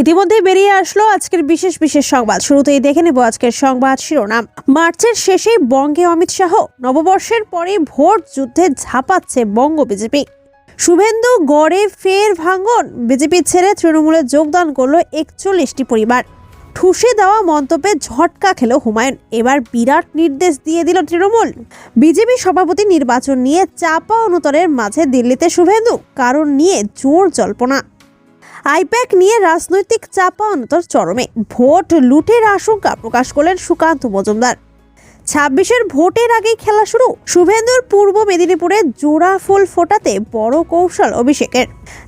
ইতিমধ্যে বেরিয়ে আসলো আজকের বিশেষ বিশেষ সংবাদ। শুরুতেই দেখে নেব আজকের সংবাদ শিরোনাম। মার্চের শেষেই বঙ্গে অমিত শাহ, নববর্ষের পরে ভোট যুদ্ধে ঝাঁপাচ্ছে বঙ্গ বিজেপি। শুভেন্দু গড়ে ফের ভাঙ্গন বিজেপি ছেড়ে তৃণমূলে যোগদান করল একচল্লিশটি পরিবার। ঠুসে দেওয়া মন্তব্যে ঝটকা খেল হুমায়ুন। এবার বিরাট নির্দেশ দিয়ে দিল তৃণমূল। বিজেপি সভাপতি নির্বাচন নিয়ে চাপা অনুতরের মাঝে দিল্লিতে শুভেন্দু, কারণ নিয়ে জোর জল্পনা। আইপ্যাক নিয়ে রাজনৈতিক চাপা অন্তর চরমে। ভোট লুটের আশঙ্কা প্রকাশ করলেন সুকান্ত মজুমদার। ছাব্বিশের ভোটের আগেই খেলা শুরু। শুভেন্দুর পূর্ব মেদিনীপুরে জোড়া ফুল ফোটাতে বড় কৌশল অভিষেকের।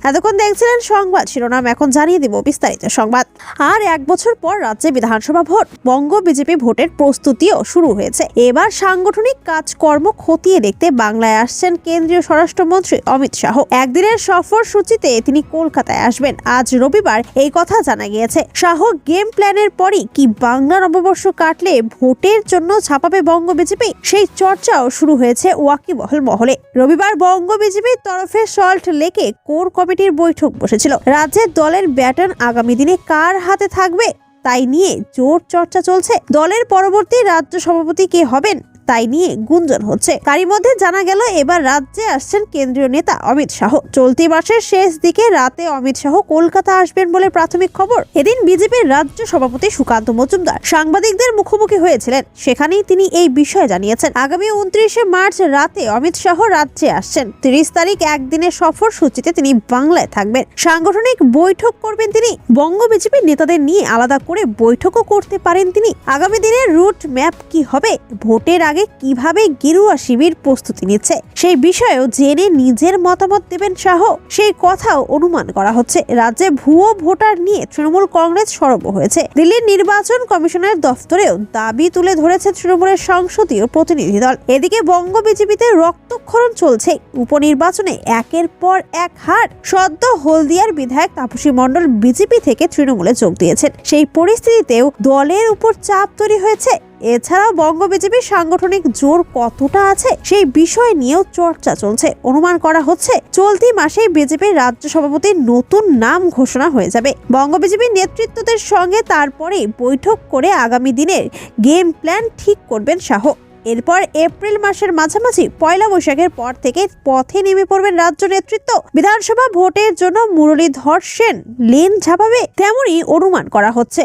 এতক্ষণ দেখছিলেন সংবাদ, শিরোনাম এখন জানিয়ে দিব বিস্তারিত সংবাদ। আর এক বছর পর রাজ্যে বিধানসভা ভোট, বঙ্গ বিজেপি ভোটের প্রস্তুতিও শুরু হয়েছে। এবার সাংগঠনিক কাজকর্ম খতিয়ে দেখতে বাংলায় আসছেন কেন্দ্রীয় স্বরাষ্ট্রমন্ত্রী অমিত শাহ। একদিনের সফর সূচিতে তিনি কলকাতায় আসবেন। আজ রবিবার এই কথা জানা গিয়েছে। শাহ গেম প্ল্যানের পরই কি বাংলা নববর্ষ কাটলে ভোটের জন্য ছাপাবে বঙ্গ বিজেপি? সেই চর্চাও শুরু হয়েছে ওয়াকিবহল মহলে। রবিবার বঙ্গ বিজেপির তরফে সল্ট লেকে কোর কমিটির বৈঠক বসেছিল। রাজ্যের দলের ব্যাটন আগামী দিনে কার হাতে থাকবে, তাই নিয়ে জোর চর্চা চলছে। দলের পরবর্তী রাজ্য সভাপতি কে হবেন? তাই নিয়ে গুঞ্জন হচ্ছে। তারই মধ্যে জানা গেল, এবার রাজ্যে আসছেন কেন্দ্রীয় নেতা অমিত শাহ। চলতি মাসের শেষ দিকে রাতে অমিত শাহ কলকাতা আসবেন বলে প্রাথমিক খবর। এদিন বিজেপির রাজ্য সভাপতি সুকান্ত মজুমদার সাংবাদিকদের মুখোমুখি হয়েছিলেন। সেখানেই তিনি এই বিষয়ে জানিয়েছেন, আগামী উনত্রিশে মার্চ রাতে অমিত শাহ রাজ্যে আসছেন। তিরিশ তারিখ একদিনের সফর সূচিতে তিনি বাংলায় থাকবেন। সাংগঠনিক বৈঠক করবেন তিনি। বঙ্গ বিজেপির নেতাদের নিয়ে আলাদা করে বৈঠকও করতে পারেন তিনি। আগামী দিনের রুট ম্যাপ কি হবে? ভোটের আগে কীভাবে গেরুয়া শিবির প্রস্তুতি নিচ্ছে? সেই বিষয়েও জেনে নিজের মতামত দেবেন শাহ। সেই কথাও অনুমান করা হচ্ছে। রাজ্যে ভুয়ো ভোটার নিয়ে তৃণমূল কংগ্রেস সরব হয়েছে। দিল্লির নির্বাচন কমিশনের দফতরেও দাবি তুলে ধরেছে তৃণমূলের সংসদীয় প্রতিনিধি দল। এদিকে বঙ্গ বিজেপিতে রক্তক্ষরণ চলছে। উপনির্বাচনে একের পর এক হার। সদ্য হলদিয়ার বিধায়ক তাপসী মণ্ডল বিজেপি থেকে তৃণমূলে যোগ দিয়েছেন। সেই পরিস্থিতিতেও দলের উপর চাপ তৈরি হয়েছে। এছাড়াও বঙ্গ বিজেপির সাংগঠনিক জোর কতটা আছে সেই বিষয় নিয়েও চর্চা চলছে। অনুমান করা হচ্ছে, চলতি মাসেই বিজেপির রাজ্য সভাপতির নতুন নাম ঘোষণা হয়ে যাবে। বঙ্গ বিজেপির নেতৃত্বদের সঙ্গে তারপরে বৈঠক করে আগামী দিনের গেম প্ল্যান ঠিক করবেন শাহ। এরপর এপ্রিল মাসের মাঝামাঝি পয়লা বৈশাখের পর থেকে পথে নেমে পড়বেন রাজ্য নেতৃত্ব। বিধানসভা ভোটের জন্য মুরলীধর সেন লেন ঝাপাবে, তেমনই অনুমান করা হচ্ছে।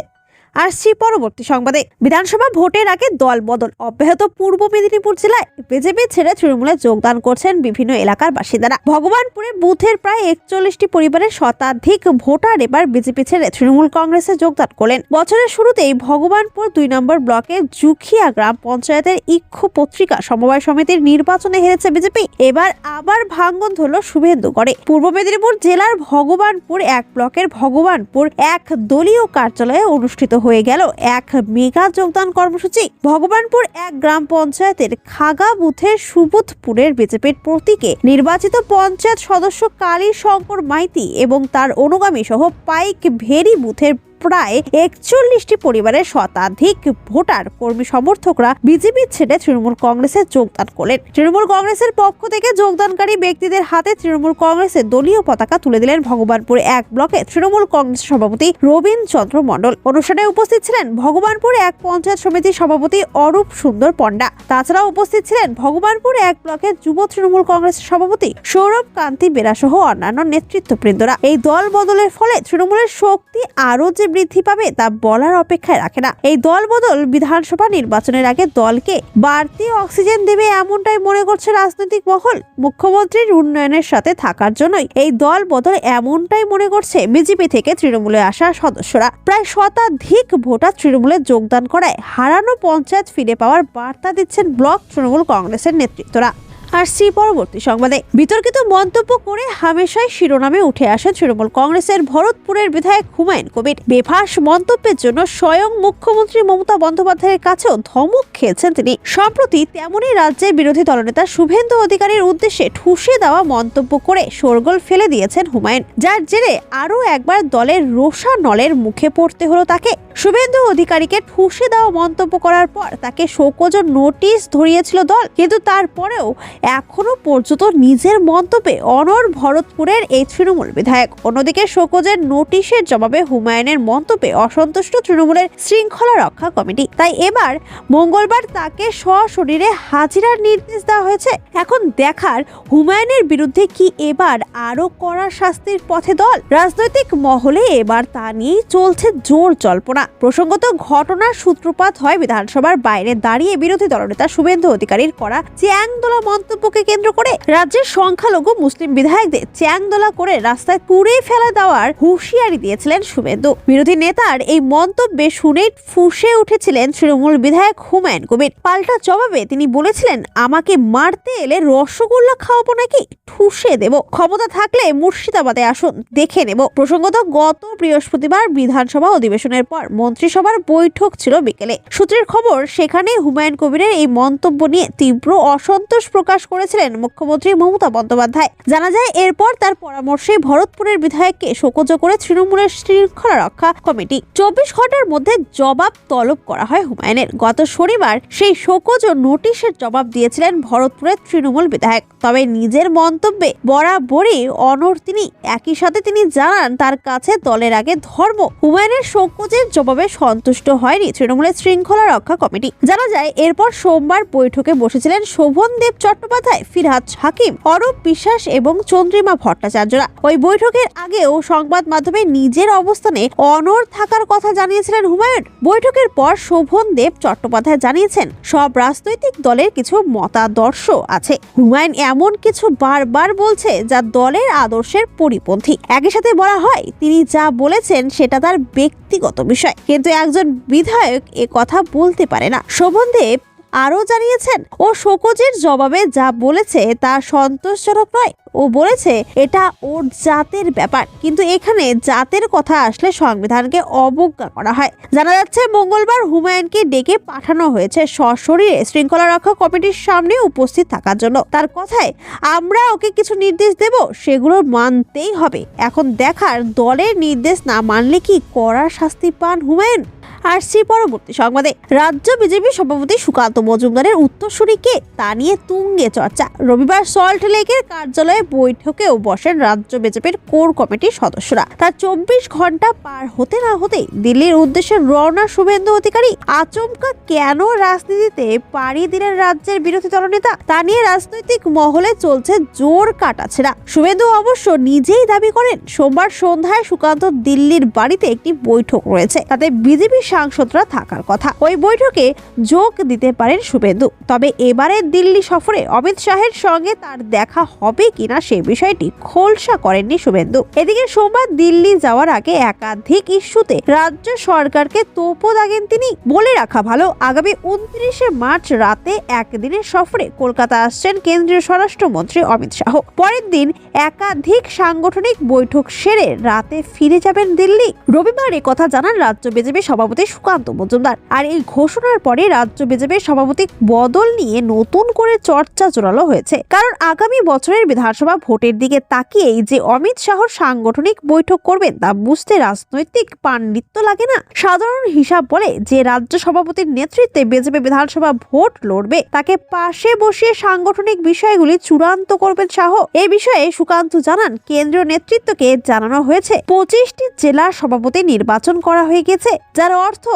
আসছি পরবর্তী সংবাদে। বিধানসভা ভোটের আগে দল বদল অব্যাহত পূর্ব মেদিনীপুর জেলায় বিজেপি ছেড়ে তৃণমূলে যোগদান করছেন বিভিন্ন এলাকার বাসিন্দারা। ভগবানপুরে বুথের প্রায় একচল্লিশটি পরিবারের শতাধিক ভোটার এবার বিজেপি ছেড়ে তৃণমূল কংগ্রেসে যোগদান করলেন। বছরের শুরুতেই ভগবানপুর দুই নম্বর ব্লকের জুখিয়া গ্রাম পঞ্চায়েতের ইক্ষু পত্রিকা সমবায় সমিতির নির্বাচনে হেরেছে বিজেপি। এবার আবার ভাঙ্গন ধরল শুভেন্দুগড়ে। পূর্ব মেদিনীপুর জেলার ভগবানপুর এক ব্লকের ভগবানপুর এক দলীয় কার্যালয়ে অনুষ্ঠিত হয়ে গেল এক মেগা যোগদান কর্মসূচি। ভগবানপুর এক গ্রাম পঞ্চায়েতের খাগা বুথের সুবোধপুরের বিজেপির প্রতীকে নির্বাচিত পঞ্চায়েত সদস্য কালী শঙ্কর মাইতি এবং তার অনুগামী সহ পাইক ভেরি বুথের প্রায় একচল্লিশটি পরিবারের শতাধিক ভোটার কর্মী সমর্থকরা বিজেপি ছেড়ে তৃণমূল কংগ্রেসে যোগদান করলেন। তৃণমূল কংগ্রেসের পক্ষ থেকে যোগদানকারী ব্যক্তিদের হাতে তৃণমূল কংগ্রেসের দলীয় পতাকা তুলে দিলেন ভগবানপুর এক ব্লকে তৃণমূল কংগ্রেস সভাপতি রবীন চন্দ্র মণ্ডল। অনুষ্ঠানে উপস্থিত ছিলেন ভগবানপুর এক পঞ্চায়েত সমিতির সভাপতি অরূপ সুন্দর পণ্ডা। তাছাড়া উপস্থিত ছিলেন ভগবানপুর এক ব্লকের যুব তৃণমূল কংগ্রেসের সভাপতি সৌরভ কান্তি বেরা সহ অন্যান্য নেতৃত্ববৃন্দরা। এই দল বদলের ফলে তৃণমূলের শক্তি আরও যে বৃদ্ধি পাবে তা বলার অপেক্ষায় রাখে না। এই দল বদল বিধানসভা নির্বাচনের আগে দলকে বাড়তি অক্সিজেন দেবে এমনটাই মনে করছে রাজনৈতিক মহল। মুখ্যমন্ত্রীর উন্নয়নের সাথে থাকার জন্যই এই দল বদল এমনটাই মনে করছে বিজেপি থেকে তৃণমূলে আসা সদস্যরা। প্রায় শতাধিক ভোটার তৃণমূলে যোগদান করায় হারানো পঞ্চায়েত ফিরে পাওয়ার বার্তা দিচ্ছেন ব্লক তৃণমূল কংগ্রেসের নেতৃত্বরা। আসছি পরবর্তী সংবাদে বিতর্কিত মন্তব্য করে হামেশাই শিরোনামে উঠে আসেন তৃণমূল কংগ্রেসের ভরতপুরের বিধায়ক হুমায়ুন কবির। বেফাস মন্তব্যের জন্য স্বয়ং মুখ্যমন্ত্রী মমতা বন্দ্যোপাধ্যায়ের কাছেও ধমক খেয়েছেন তিনি। সম্প্রতি তেমনই রাজ্যের বিরোধী দলনেতা শুভেন্দু অধিকারীর উদ্দেশ্যে ঠুসে দেওয়া মন্তব্য করে শোরগোল ফেলে দিয়েছেন হুমায়ুন। যার জেরে আরও একবার দলের রোষা নলের মুখে পড়তে হলো তাকে। শুভেন্দু অধিকারীকে ঠুসে দেওয়া মন্তব্য করার পর তাকে শোকজ নোটিশ ধরিয়েছিল দল। কিন্তু তারপরেও এখনও পর্যন্ত নিজের মন্তব্যে অনর ভরতপুরের এই তৃণমূল বিধায়ক। অন্যদিকে শোকজের নোটিশের জবাবে হুমায়ুনের মন্তব্যে অসন্তুষ্ট তৃণমূলের শৃঙ্খলা রক্ষা কমিটি। তাই এবার মঙ্গলবার তাকে সশরীরে হাজিরার নির্দেশ দেওয়া হয়েছে। এখন দেখার হুমায়ুনের বিরুদ্ধে কি এবার আরও কড়া শাস্তির পথে দল? রাজনৈতিক মহলে এবার তা নিয়েই চলছে জোর জল্পনা। প্রসঙ্গত ঘটনার সূত্রপাত হয় বিধানসভার বাইরে। দাঁড়িয়ে বিরোধী দলনেতা শুভেন্দু অধিকারীর করা চ্যাংদোলা মন্তব্যকে কেন্দ্র করে রাজ্যের সংখ্যালঘু মুসলিম বিধায়কদের চ্যাংদোলা করে রাস্তায় পুড়ে ফেলা দেওয়ার হুঁশিয়ারি দিয়েছিলেন শুভেন্দু। বিরোধী নেতার এই মন্তব্যে শুনে ফুঁসে উঠেছিলেন তৃণমূল বিধায়ক হুমায়ুন কবির। পাল্টা জবাবে তিনি বলেছিলেন, আমাকে মারতে এলে রসগোল্লা খাওয়াবো নাকি? ঠুসে দেব। ক্ষমতা থাকলে মুর্শিদাবাদে আসুন, দেখে নেব। প্রসঙ্গত, গত বৃহস্পতিবার বিধানসভা অধিবেশনের পর মন্ত্রিসভার বৈঠক ছিল বিকেলে। সূত্রের খবর, সেখানে হুমায়ুন কবিরের এই মন্তব্য নিয়ে তীব্র অসন্তোষ প্রকাশ করেছিলেন মুখ্যমন্ত্রী মমতা বন্দ্যোপাধ্যায়। জানা যায়, এরপর তার পরামর্শে ভরতপুরের বিধায়ককে শোকজ করে তৃণমূলের শৃঙ্খলা রক্ষা কমিটি। চব্বিশ ঘণ্টার মধ্যে জবাব তলব করা হয় হুমায়ুনের। গত শনিবার সেই শোকজ ও নোটিশের জবাব দিয়েছিলেন ভরতপুরের তৃণমূল বিধায়ক। তবে নিজের মন্তব্যে বরাবরই অনর তিনি। একই সাথে তিনি জানান, তার কাছে দলের আগে ধর্ম। হুমায়ুনের শোকজের জবাবে সন্তুষ্ট হয়নি তৃণমূলের শৃঙ্খলা রক্ষা কমিটি। জানা যায়, এরপর সোমবার বৈঠকে বসেছিলেন শোভন দেব চট্টোপাধ্যায় ফিরহাদ হাকিম, অরূপ বিশ্বাস এবং চন্দ্রিমা ভট্টাচার্যরা। ওই বৈঠকের আগেও সংবাদ মাধ্যমে নিজের অবস্থানে অনর থাকার কথা জানিয়েছিলেন হুমায়ুন। বৈঠকের পর শোভন দেব চট্টোপাধ্যায় জানিয়েছেন, সব রাজনৈতিক দলের কিছু মতাদর্শ আছে। হুমায়ুন এমন কিছু বারবার বলছে যা দলের আদর্শের পরিপন্থী। একই সাথে বলা হয়, তিনি যা বলেছেন সেটা তার ব্যক্তিগত বিষয়। কিন্তু একজন বিধায়ক এ কথা বলতে পারে না। শোভন দেব আরও জানিয়েছেন, ও শোকজের জবাবে যা বলেছে তা সন্তোষজনক নয়। ও বলেছে, এটা ওর জাতের ব্যাপার। কিন্তু এখানে জাতের কথা আসলে সংবিধানকে অবজ্ঞা করা হয়। জানা যাচ্ছে, মঙ্গলবার হুমায়ুনকে ডেকে পাঠানো হয়েছে সশরীরে শৃঙ্খলা রক্ষা কমিটির সামনে উপস্থিত থাকার জন্য। তার কথায়, আমরা ওকে কিছু নির্দেশ দেব, সেগুলো মানতেই হবে। এখন দেখার দলের নির্দেশ না মানলে কি কড়া শাস্তি পান হুমায়ুন? আসছি পরবর্তী সংবাদে রাজ্য বিজেপি সভাপতি সুকান্ত মজুমদারের উত্তরসূরি কে তা নিয়ে তুঙ্গে চর্চা। রবিবার সল্ট লেকের কার্যালয়ে বৈঠকেও বসেন রাজ্য বিজেপির কোর কমিটির সদস্যরা। তার চব্বিশ ঘণ্টা পার হতে না হতেই দিল্লির উদ্দেশ্যে রওনা শুভেন্দু অধিকারী আচমকা কেন রাজনীতিতে পাড়ি দিলেন রাজ্যের বিরোধী দলনেতা? তা নিয়ে রাজনৈতিক মহলে চলছে জোর কাটাছেড়া। শুভেন্দু অবশ্য নিজেই দাবি করেন, সোমবার সন্ধ্যায় সুকান্ত দিল্লির বাড়িতে একটি বৈঠক রয়েছে। তাতে বিজেপি সাংসদরা থাকার কথা। ওই বৈঠকে যোগ দিতে পারেন শুভেন্দু। তবে এবারে দিল্লি সফরে অমিত শাহের সঙ্গে তার দেখা হবে কিনা সে বিষয়টি খোলসা করেননি শুভেন্দু। এদিকে সোমবার দিল্লি যাওয়ার আগে একাধিক ইস্যুতে রাজ্য সরকারকে তোপো দাগেন তিনি। বলে রাখা ভালো, আগামী উনত্রিশে মার্চ রাতে একদিনের সফরে কলকাতা আসছেন কেন্দ্রীয় স্বরাষ্ট্রমন্ত্রী অমিত শাহ। পরের দিন একাধিক সাংগঠনিক বৈঠক সেরে রাতে ফিরে যাবেন দিল্লি। রবিবার কথা জানান রাজ্য বিজেপি সভাপতি সুকান্ত মজুমদার। আর এই ঘোষণার পরে রাজ্য বিজেপির সভাপতি বদল নিয়ে নতুন করে চর্চা জোরালো হয়েছে। কারণ আগামী বছরের বিধানসভা ভোটের দিকে তাকিয়েই যে অমিত শাহর সাংগঠনিক বৈঠক করবেন তা বুঝতে রাজনৈতিক পাণ্ডিত্য লাগে না। সাধারণ হিসাব বলে যে রাজ্য সভাপতির নেতৃত্বে বিজেপি বিধানসভা ভোট লড়বে, তাকে পাশে বসিয়ে সাংগঠনিক বিষয়গুলি চূড়ান্ত করবেন শাহ। এ বিষয়ে সুকান্ত জানান, কেন্দ্রীয় নেতৃত্বকে জানানো হয়েছে, পঁচিশটি জেলার সভাপতি নির্বাচন করা হয়ে গেছে, যার অর্থ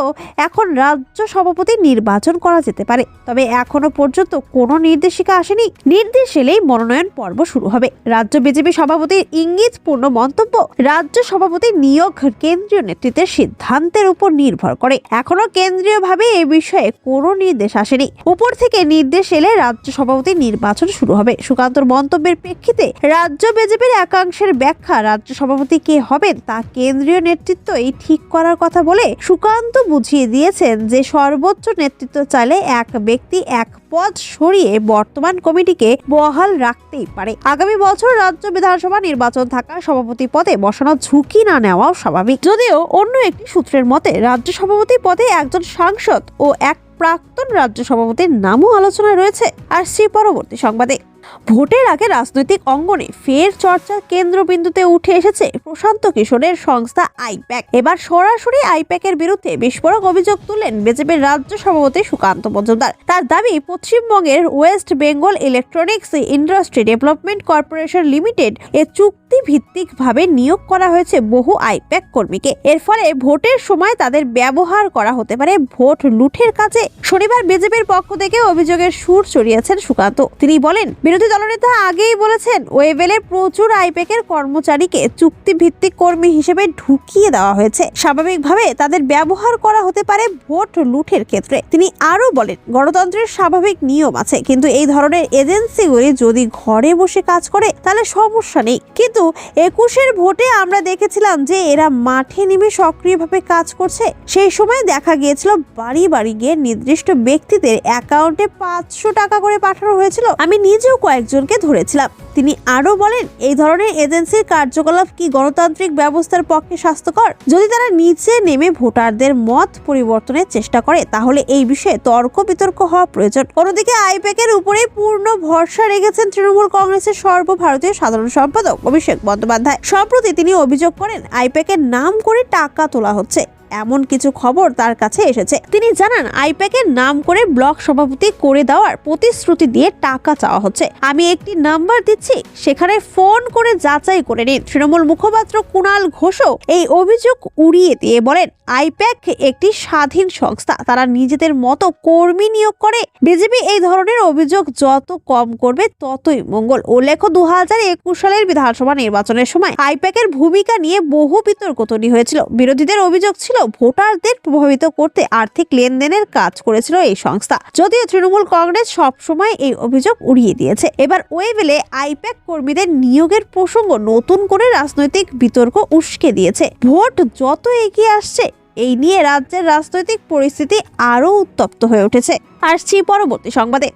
এখন রাজ্য সভাপতি নির্বাচন করা যেতে পারে। তবে এখনও পর্যন্ত কোনো নির্দেশিকা আসেনি। নির্দেশ এলেই মনোনয়ন পর্ব শুরু হবে। রাজ্য বিজেপি সভাপতির ইঙ্গিতপূর্ণ মন্তব্য, রাজ্য সভাপতি নিয়োগ কেন্দ্রীয় নেতৃত্বের সিদ্ধান্তের উপর নির্ভর করে। এখনও কেন্দ্রীয়ভাবে এ বিষয়ে কোনো নির্দেশ আসেনি। উপর থেকে নির্দেশ এলে রাজ্য সভাপতি নির্বাচন শুরু হবে। সুকান্তর মন্তব্যের প্রেক্ষিতে রাজ্য বিজেপির একাংশের ব্যাখ্যা রাজ্য সভাপতি কে হবেন তা কেন্দ্রীয় নেতৃত্বই ঠিক করার কথা বলে সুকান্ত বুঝিয়ে দিয়েছেন যে সর্বোচ্চ নেতৃত্ব চাইলে এক ব্যক্তি এক পদ সরিয়ে বর্তমান কমিটিকে বহাল রাখতেই পারে। আগামী বছর রাজ্য বিধানসভা নির্বাচন থাকা সভাপতি পদে বসানো ঝুঁকি না নেওয়াও স্বাভাবিক। যদিও অন্য একটি সূত্রের মতে, রাজ্য সভাপতি পদে একজন সাংসদ ও এক প্রাক্তন রাজ্য সভাপতির নামও আলোচনায় রয়েছে। আর সে পরবর্তী সংবাদে। ভোটের আগে রাজনৈতিক অঙ্গনে ফের চর্চার কেন্দ্রবিন্দুতে উঠে এসেছে প্রশান্ত কিশোরের সংস্থা আইপ্যাক। এবার সরাসরি আইপ্যাকের বিরুদ্ধে বিস্ফোরক অভিযোগ তুললেন বিজেপির রাজ্য সভাপতি সুকান্ত মজুমদার। তার দাবি, পশ্চিমবঙ্গের West Bengal Electronics Industry Development Corporation Limited এ চুক্তি ভিত্তিকভাবে নিয়োগ করা হয়েছে বহু আইপ্যাক কর্মীকে। এর ফলে ভোটের সময় তাদের ব্যবহার করা হতে পারে ভোট লুঠের কাজে। শনিবার বিজেপির পক্ষ থেকে অভিযোগের সুর চড়িয়েছেন সুকান্ত। তিনি বলেন বিরোধী দলনেতা আগেই বলেছেন, ওয়েবেলের প্রচুর আইপ্যাকের কর্মচারীকে চুক্তিভিত্তিক কর্মী হিসেবে ঢুকিয়ে দেওয়া হয়েছে। স্বাভাবিকভাবে তাদের ব্যবহার করা হতে পারে ভোট লুঠের ক্ষেত্রে। তিনি আরও বলেন, গণতন্ত্রের স্বাভাবিক নিয়ম আছে, কিন্তু এই ধরনের এজেন্সিগুলি যদি ঘরে বসে কাজ করে, তাহলে সমস্যা নেই। কিন্তু একুশের ভোটে আমরা দেখেছিলাম যে এরা মাঠে নেমে সক্রিয়ভাবে কাজ করছে। সেই সময় দেখা গিয়েছিল, বাড়ি বাড়ি গিয়ে নির্দিষ্ট ব্যক্তিদের অ্যাকাউন্টে পাঁচশো টাকা করে পাঠানো হয়েছিল। আমি নিজেও কয়েকজনকে ধরেছিলাম। তিনি আরও বলেন, এই ধরনের এজেন্সির কার্যকলাপ কি গণতান্ত্রিক ব্যবস্থার পক্ষে স্বাস্থ্যকর? যদি তারা নিচে নেমে ভোটারদের মত পরিবর্তনের চেষ্টা করে, তাহলে এই বিষয়ে তর্ক বিতর্ক হওয়া প্রয়োজন। অন্যদিকে আইপ্যাকের উপরেই পূর্ণ ভরসা রেখেছেন তৃণমূল কংগ্রেসের সর্বভারতীয় সাধারণ সম্পাদক অভিষেক বন্দ্যোপাধ্যায়। সম্প্রতি তিনি অভিযোগ করেন, আইপ্যাকের নাম করে টাকা তোলা হচ্ছে। এমন কিছু খবর তার কাছে এসেছে। তিনি জানান আইপ্যাকের নাম করে ব্লক সভাপতি করে দেওয়ার প্রতিশ্রুতি দিয়ে টাকা চাওয়া হচ্ছে। আমি একটি নাম্বার দিচ্ছি, সেখানে ফোন করে যাচাই করে নিন। তৃণমূল মুখপাত্র কুণাল ঘোষও এই অভিযোগ উড়িয়ে দিয়ে বলেন, আইপ্যাক একটি স্বাধীন সংস্থা, তারা নিজেদের মতো কর্মী নিয়োগ করে। বিজেপি এই ধরনের অভিযোগ যত কম করবে, ততই মঙ্গল। উল্লেখ্য দু হাজার সালের বিধানসভা নির্বাচনের সময় আইপ্যাকের ভূমিকা নিয়ে বহু বিতর্ক তৈরি হয়েছিল। বিরোধীদের অভিযোগ ছিল ভোটারদের প্রভাবিত করতে আর্থিক লেনদেনের কাজ করেছিল এই সংস্থা। যদিও তৃণমূল কংগ্রেস সবসময় এই অভিযোগ উড়িয়ে দিয়েছে। এবার ওয়েবেলে আইপ্যাক কর্মীদের নিয়োগের প্রসঙ্গ নতুন করে রাজনৈতিক বিতর্ক উস্কে দিয়েছে। ভোট যত এগিয়ে আসছে, এই নিয়ে রাজ্যের রাজনৈতিক পরিস্থিতি আরও উত্তপ্ত হয়ে উঠেছে। আসছি পরবর্তী সংবাদে।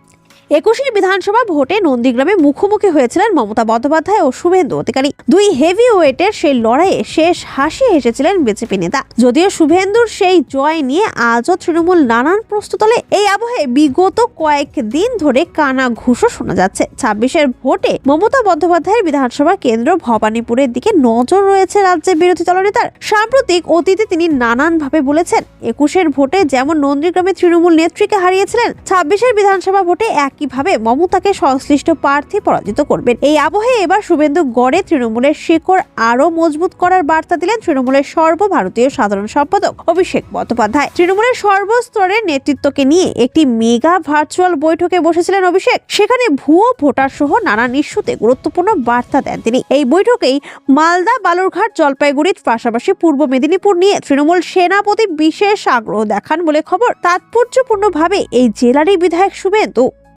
একুশের বিধানসভা ভোটে নন্দীগ্রামে মুখোমুখি হয়েছিলেন মমতা বন্দ্যোপাধ্যায় ও শুভেন্দু অধিকারী। দুই হেভি ওয়েটের সেই লড়াইয়ে শেষ হাসি হেসেছিলেন বিজেপি নেতা। যদিও শুভেন্দুর সেই জয় নিয়ে আজও তৃণমূল নানান প্রস্তুতলে এই আবহে বিগত কয়েক দিন ধরে কানা ঘুষো শোনা যাচ্ছে। ছাব্বিশের ভোটে মমতা বন্দ্যোপাধ্যায়ের বিধানসভা কেন্দ্র ভবানীপুরের দিকে নজর রয়েছে রাজ্যের বিরোধী দলনেতার। সাম্প্রতিক অতীতে তিনি নানানভাবে বলেছেন, একুশের ভোটে যেমন নন্দীগ্রামে তৃণমূল নেত্রীকে হারিয়েছিলেন, ছাব্বিশের বিধানসভা ভোটে একইভাবে মমতাকে সংশ্লিষ্ট প্রার্থী পরাজিত করবেন? এই আবহে এবার শুভেন্দু গড়ে তৃণমূলের শিকড় আরও মজবুত করার বার্তা দিলেন তৃণমূলের সর্বভারতীয় সাধারণ সম্পাদক অভিষেক বন্দ্যোপাধ্যায়। তৃণমূলের সর্বস্তরের নেতৃত্বকে নিয়ে একটি মেগা ভার্চুয়াল বৈঠকে বসেছিলেন অভিষেক। সেখানে ভুয়ো ভোটার সহ নানান ইস্যুতে গুরুত্বপূর্ণ বার্তা দেন তিনি। এই বৈঠকেই মালদা, বালুরঘাট, জলপাইগুড়ির পাশাপাশি পূর্ব মেদিনীপুর নিয়ে তৃণমূল সেনাপতি বিশেষ আগ্রহ দেখান বলে খবর। তাৎপর্যপূর্ণভাবে এই জেলারই বিধায়ক শুভেন্দু